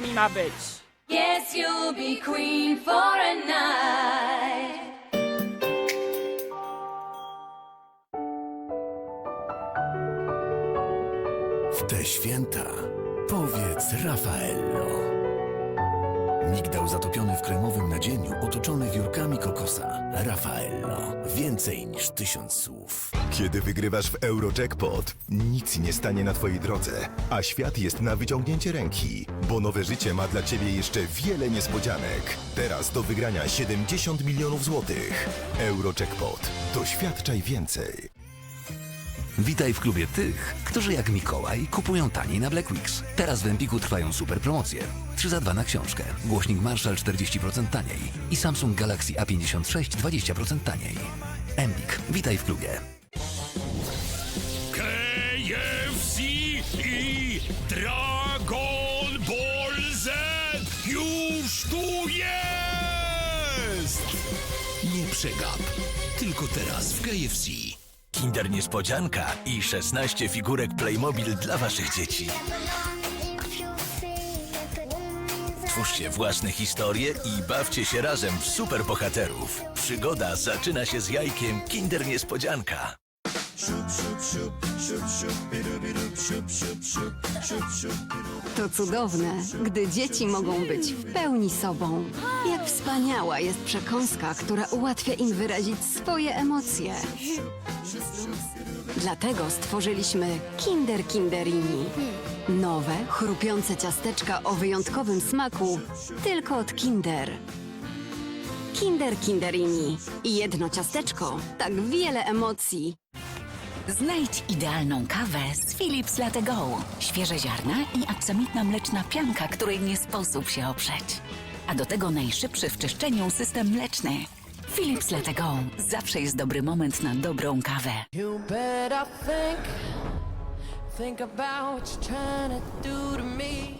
nami ma być. Yes, you'll be queen for a night. W te święta powiedz Raffaello. Migdał zatopiony w kremowym nadzieniu, otoczony wiórkami kokosa. Raffaello. Więcej niż tysiąc słów. Kiedy wygrywasz w Eurojackpot, nic nie stanie na Twojej drodze, a świat jest na wyciągnięcie ręki, bo nowe życie ma dla Ciebie jeszcze wiele niespodzianek. Teraz do wygrania 70 milionów złotych. Eurojackpot. Doświadczaj więcej. Witaj w klubie tych, którzy jak Mikołaj kupują taniej na Black Weeks. Teraz w Empiku trwają super promocje. 3 za 2 na książkę, głośnik Marshall 40% taniej i Samsung Galaxy A56 20% taniej. Empik, witaj w klubie. KFC i Dragon Ball Z już tu jest! Nie przegap. Tylko teraz w KFC. Kinder Niespodzianka i 16 figurek Playmobil dla Waszych dzieci. Twórzcie własne historie i bawcie się razem w superbohaterów. Przygoda zaczyna się z jajkiem Kinder Niespodzianka. To cudowne, gdy dzieci mogą być w pełni sobą. Jak wspaniała jest przekąska, która ułatwia im wyrazić swoje emocje. Dlatego stworzyliśmy Kinder Kinderini. Nowe, chrupiące ciasteczka o wyjątkowym smaku tylko od Kinder. Kinder Kinderini. Jedno ciasteczko, tak wiele emocji. Znajdź idealną kawę z Philips Latte Go. Świeże ziarna i aksamitna mleczna pianka, której nie sposób się oprzeć. A do tego najszybszy w czyszczeniu system mleczny. Philips Latte Go. Zawsze jest dobry moment na dobrą kawę. You better think, think about what you're trying to do to me.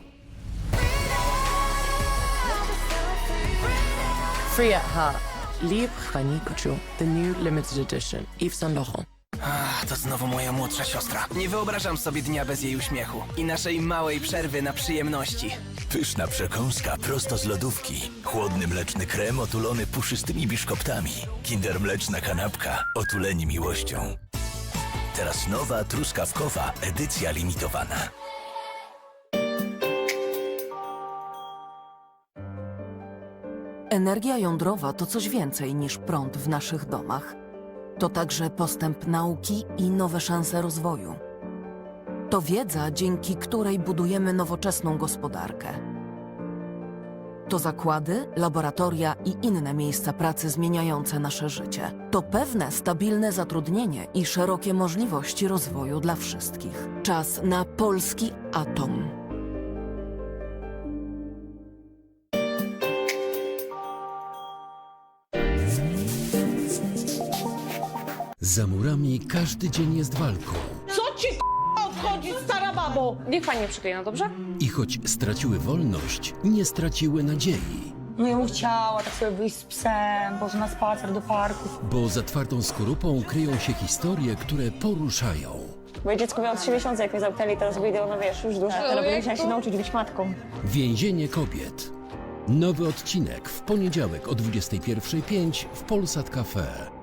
Free at heart. Fanny Couture, the new limited edition. Yves Saint Laurent. To znowu moja młodsza siostra. Nie wyobrażam sobie dnia bez jej uśmiechu i naszej małej przerwy na przyjemności. Pyszna przekąska prosto z lodówki. Chłodny mleczny krem otulony puszystymi biszkoptami. Kinder mleczna kanapka otuleni miłością. Teraz nowa truskawkowa edycja limitowana. Energia jądrowa to coś więcej niż prąd w naszych domach. To także postęp nauki i nowe szanse rozwoju. To wiedza, dzięki której budujemy nowoczesną gospodarkę. To zakłady, laboratoria i inne miejsca pracy zmieniające nasze życie. To pewne, stabilne zatrudnienie i szerokie możliwości rozwoju dla wszystkich. Czas na polski atom. Za murami każdy dzień jest walką. Co ci odchodzi, stara babo? Niech pani nie przykleja, no dobrze? I choć straciły wolność, nie straciły nadziei. No ja bym chciała tak sobie wyjść z psem, poszła na spacer do parku. Bo za twardą skorupą kryją się historie, które poruszają. Moje dziecko miało 3 miesiące, jak mnie zamknęli, teraz wyjdę, no wiesz, już duże, ale będę musiała się nauczyć być matką. Więzienie kobiet. Nowy odcinek w poniedziałek o 21.05 w Polsat Cafe.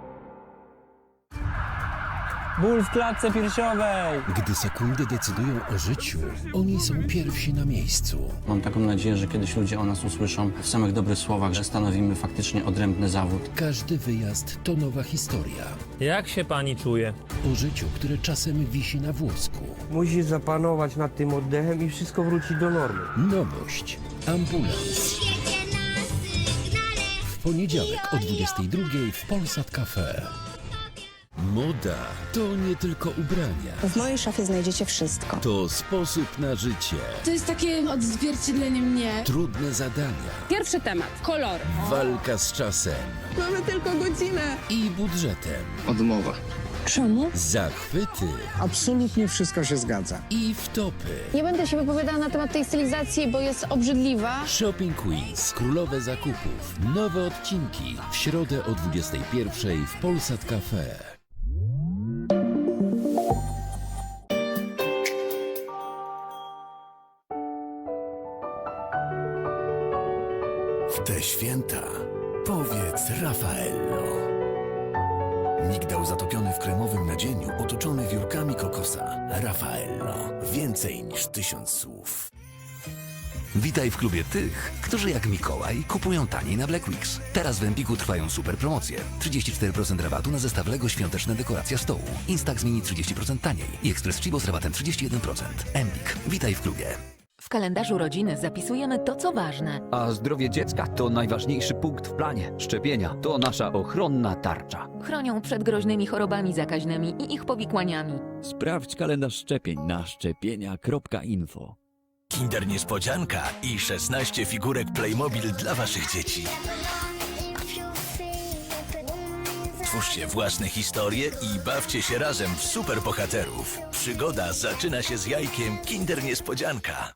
Ból w klatce piersiowej! Gdy sekundy decydują o życiu, oni są pierwsi na miejscu. Mam taką nadzieję, że kiedyś ludzie o nas usłyszą w samych dobrych słowach, że stanowimy faktycznie odrębny zawód. Każdy wyjazd to nowa historia. Jak się pani czuje? O życiu, które czasem wisi na włosku. Musisz zapanować nad tym oddechem i wszystko wróci do normy. Nowość. Ambulans. W poniedziałek o 22.00 w Polsat Cafe. Moda to nie tylko ubrania. W mojej szafie znajdziecie wszystko. To sposób na życie. To jest takie odzwierciedlenie mnie. Trudne zadania. Pierwszy temat. Kolory. Walka z czasem. Mamy tylko godzinę. I budżetem. Odmowa. Czemu? Zachwyty. Absolutnie wszystko się zgadza. I wtopy. Nie będę się wypowiadała na temat tej stylizacji, bo jest obrzydliwa. Shopping Queens. Królowe zakupów. Nowe odcinki. W środę o 21.00 w Polsat Cafe. W te święta powiedz Raffaello. Migdał zatopiony w kremowym nadzieniu, otoczony wiórkami kokosa. Raffaello. Więcej niż tysiąc słów. Witaj w klubie tych, którzy jak Mikołaj kupują taniej na Black Weeks. Teraz w Empiku trwają super promocje. 34% rabatu na zestaw Lego świąteczne dekoracja stołu. Instax Mini 30% taniej i Express Chibo z rabatem 31%. Empik. Witaj w klubie. W kalendarzu rodziny zapisujemy to, co ważne. A zdrowie dziecka to najważniejszy punkt w planie. Szczepienia to nasza ochronna tarcza. Chronią przed groźnymi chorobami zakaźnymi i ich powikłaniami. Sprawdź kalendarz szczepień na szczepienia.info. Kinder Niespodzianka i 16 figurek Playmobil dla waszych dzieci. Twórzcie własne historie i bawcie się razem w superbohaterów. Przygoda zaczyna się z jajkiem Kinder Niespodzianka.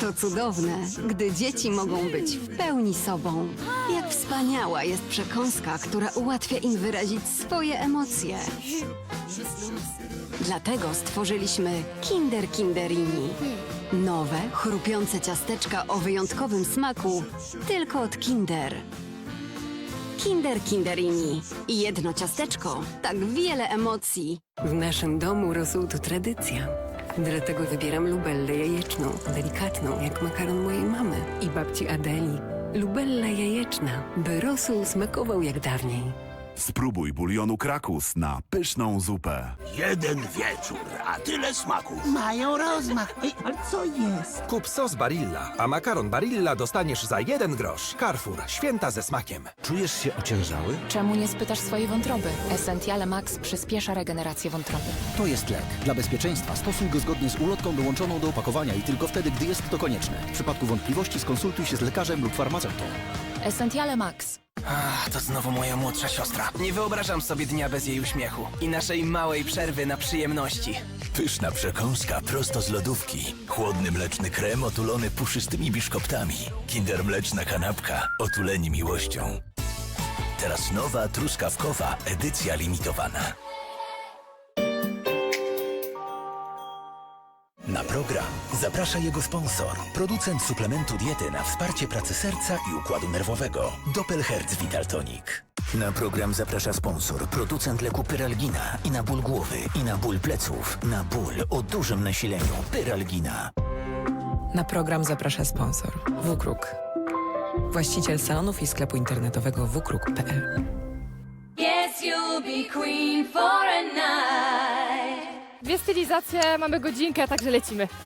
To cudowne, gdy dzieci mogą być w pełni sobą. Jak wspaniała jest przekąska, która ułatwia im wyrazić swoje emocje. Dlatego stworzyliśmy Kinder Kinderini. Nowe, chrupiące ciasteczka o wyjątkowym smaku tylko od Kinder. Kinder Kinderini. Jedno ciasteczko, tak wiele emocji. W naszym domu rosół to tradycja. Dlatego wybieram lubellę jajeczną, delikatną jak makaron mojej mamy i babci Adeli. Lubella jajeczna, by rosół smakował jak dawniej. Spróbuj bulionu Krakus na pyszną zupę. Jeden wieczór, a tyle smaków. Mają rozmach. Ej, ale co jest? Kup sos Barilla, a makaron Barilla dostaniesz za jeden grosz. Carrefour, święta ze smakiem. Czujesz się ociężały? Czemu nie spytasz swojej wątroby? Essentiale Max przyspiesza regenerację wątroby. To jest lek. Dla bezpieczeństwa stosuj go zgodnie z ulotką dołączoną do opakowania i tylko wtedy, gdy jest to konieczne. W przypadku wątpliwości skonsultuj się z lekarzem lub farmaceutą. Essentiale Max. Ach, to znowu moja młodsza siostra. Nie wyobrażam sobie dnia bez jej uśmiechu i naszej małej przerwy na przyjemności. Pyszna przekąska prosto z lodówki. Chłodny mleczny krem otulony puszystymi biszkoptami. Kinder mleczna kanapka otuleni miłością. Teraz nowa truskawkowa edycja limitowana. Na program zaprasza jego sponsor, producent suplementu diety na wsparcie pracy serca i układu nerwowego, Doppelherz Vital Tonic. Na program zaprasza sponsor, producent leku Pyralgina i na ból głowy, i na ból pleców, na ból o dużym nasileniu, Pyralgina. Na program zaprasza sponsor Wukruk. Właściciel salonów i sklepu internetowego wukruk.pl Yes, you'll be queen for a night. Dwie stylizacje, mamy godzinkę, także lecimy.